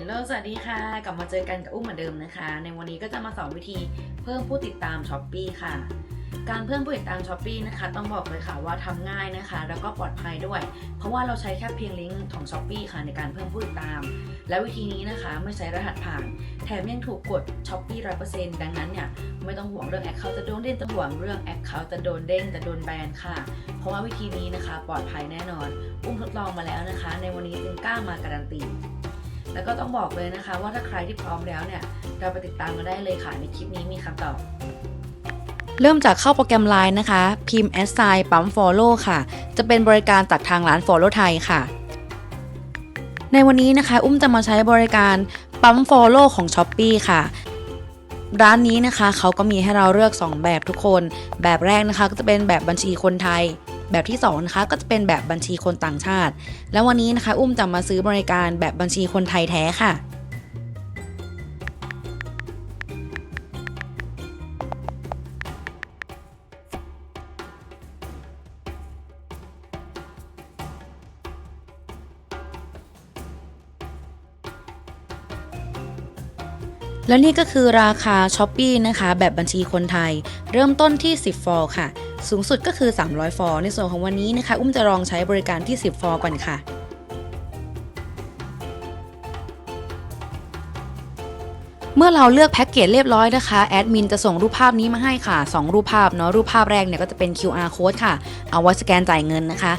ลโลสวัสดีค่ะ กลับมาเจอกันกับอุ้มเหมือนเดิมนะคะ ในวันนี้ก็จะมาสอนวิธีเพิ่มผู้ติดตามช้อปปีค่ะ การเพิ่มผู้ติดตามช้อปปีนะคะ ต้องบอกเลยค่ะว่าทำง่ายนะคะ แล้วก็ปลอดภัยด้วย เพราะว่าเราใช้แค่เพียงลิงก์ของช้อปปีค่ะในการเพิ่มผู้ติดตาม และวิธีนี้นะคะไม่ใช้รหัสผ่าน แถมยังถูกกดช้อปปี้ร้อยเปอร์เซ็นต์ดังนั้นเนี่ยไม่ต้องห่วงเรื่องแอคเคาท์จะโดนเด้งจะห่วงเรื่องแอคเคาท์จะโดนเด้งจะโดนแบนค่ะ เพราะว่าวิธีนี้นะคะ ปลอดภัยแน่นอน อุ้มทดลองมาแล้วนะคะ ในวันนี้จึงกล้ามาการันตี แล้วก็ต้องบอกเลยนะคะ ว่าถ้าใครที่พร้อมแล้วเนี่ย เราไปติดตามกันได้เลยค่ะในคลิปนี้มีคำตอบเริ่มจากเข้าโปรแกรม Line นะคะ พิมพ์ s i ปั๊ม follow ค่ะ จะเป็นบริการจากทางร้าน follow ไทยค่ะ ในวันนี้นะคะ อุ้มจะมาใช้บริการปั๊ม follow ของ s h อ p e e ค่ะ ร้านนี้นะคะ เขาก็มีให้เราเลือก 2 แบบทุกคน แบบแรกนะคะ ก็จะเป็นแบบบัญชีคนไทย แบบที่2นะคะก็จะเป็นแบบบัญชีคนต่างชาติ แล้ววันนี้นะคะอุ้มจะมาซื้อบริการแบบบัญชีคนไทยแท้ค่ะและนี่ก็คือราคา s h อ p e e นะคะ แบบบัญชีคนไทย เริ่มต้นที่ 10 ฟอร์ค่ะ สูงสุดก็คือ 300 ฟอในส่วนของวันนี้นะคะ อุ้มจะลองใช้บริการที่ 10 ฟอก่อนค่ะเมื่อเราเลือกแพ็กเกจเรียบร้อยนะคะแอดมินจะส่งรูปภาพนี้มาให้ค่ะ 2 รูปภาพเนาะรูปภาพแรกเนี่ยก็จะเป็น QR code ค่ะ เอาไว้สแกนจ่ายเงินนะคะ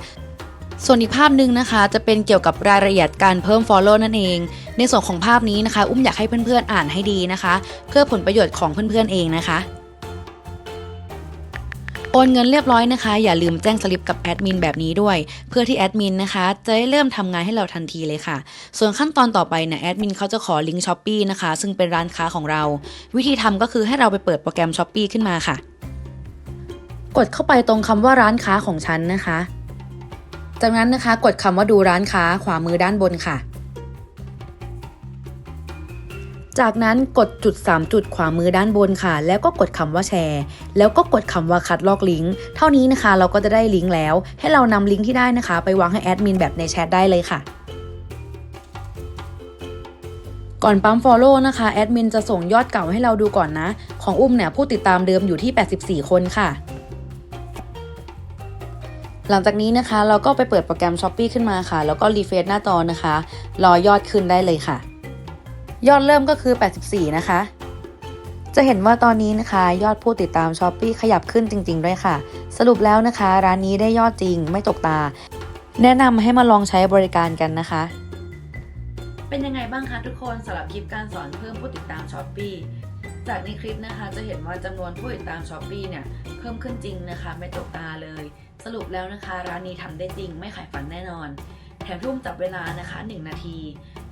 ส่วนอีกภาพหนึ่งนะคะ จะเป็นเกี่ยวกับรายละเอียดการเพิ่ม Follow นั่นเอง ในส่วนของภาพนี้นะคะ อุ้มอยากให้เพื่อนๆอ่านให้ดีนะคะ เพื่อผลประโยชน์ของเพื่อนๆเองนะคะ โอนเงินเรียบร้อยนะคะ อย่าลืมแจ้งสลิปกับแอดมินแบบนี้ด้วย เพื่อที่แอดมินนะคะจะได้เริ่มทำงานให้เราทันทีเลยค่ะ ส่วนขั้นตอนต่อไปเนี่ยแอดมินเขาจะขอลิงก์ช้อปปีนะคะ ซึ่งเป็นร้านค้าของเรา วิธีทำก็คือให้เราไปเปิดโปรแกรมช้อปปีขึ้นมาค่ะ กดเข้าไปตรงคำว่าร้านค้าของฉันนะคะ จากนั้นนะคะกดคำว่าดูร้านค้าขวามือด้านบนค่ะ จากนั้นกดจุด 3 จุดขวามือด้านบนค่ะ แล้วก็กดคำว่าแชร์ แล้วก็กดคำว่าคัดลอกลิงก์เท่านี้นะคะ เราก็จะได้ลิงก์แล้ว ให้เรานำลิงก์ที่ได้นะคะ ไปวางให้แอดมินแบบในแชทได้เลยค่ะก่อนปั๊ม Follow นะคะแอดมินจะส่งยอดเก่าให้เราดูก่อนนะ ของอุ้มเนี่ยผู้ติดตามเดิมอยู่ที่ 84 คนค่ะ หลังจากนี้นะคะ เราก็ไปเปิดโปรแกรม s h อ p e e ขึ้นมาค่ะ แล้วก็รีเฟรชหน้าจอนะคะ รอยอดขึ้นได้เลยค่ะ ยอดเริ่มก็คือ 84 นะคะ จะเห็นว่าตอนนี้นะคะ ยอดผู้ติดตาม s h อ p e e ขยับขึ้นจริง ๆ ด้วยค่ะ สรุปแล้วนะคะ ร้านนี้ได้ยอดจริงไม่ตกตา แนะนำให้มาลองใช้บริการกันนะคะ เป็นยังไงบ้างคะทุกคนสำหรับคลิปการสอนเพิ่มผู้ติดตามช้อปปีจากในคลิปนะคะจะเห็นว่าจำนวนผู้ติดตามช้อปปีเนี่ยเพิ่มขึ้นจริงนะคะ ไม่ตกตาเลย สรุปแล้วนะคะ ร้านนี้ทำได้จริงไม่ขายฝันแน่นอน แถมทุ่มจับเวลานะคะ 1 นาที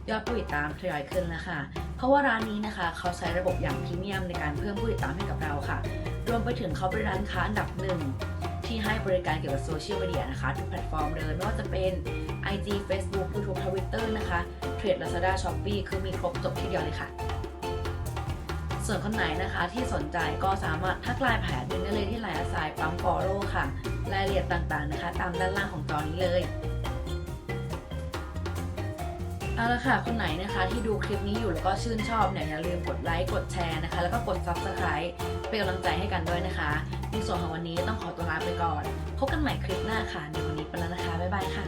ยอดผู้ติดตามทยอยขึ้นแล้วค่ะ เพราะว่าร้านนี้นะคะ เขาใช้ระบบอย่างพรีเมียมในการเพิ่มผู้ติดตามให้กับเราค่ะ รวมไปถึงเขาเป็นร้านค้าอันดับหนึ่งที่ให้บริการเกี่ยวกับโซเชียลมีเดียนะคะทุกแพลตฟอร์มเลยไม่ว่าจะเป็น IG Facebook YouTube Twitter นะคะเทรด Lazada Shopee คือมีครบจบที่เดียวเลยค่ะ ส่วนคนไหนนะคะที่สนใจก็สามารถทักไลน์แผนได้เลยที่ไลน์สายปั๊มฟอโล่ค่ะ รายละเอียดต่างๆนะคะ ตามด้านล่างของจอนี้เลย เอาละค่ะ คนไหนนะคะที่ดูคลิปนี้อยู่แล้วก็ชื่นชอบเนี่ยอย่าลืมกดไลค์กดแชร์นะคะ แล้วก็กด Subscribe เป็นกำลังใจให้กันด้วยนะคะ ในส่วนของวันนี้ต้องขอตัวลาไปก่อน พบกันใหม่คลิปหน้าค่ะในวันนี้ไปแล้วนะคะ บ๊ายบายค่ะ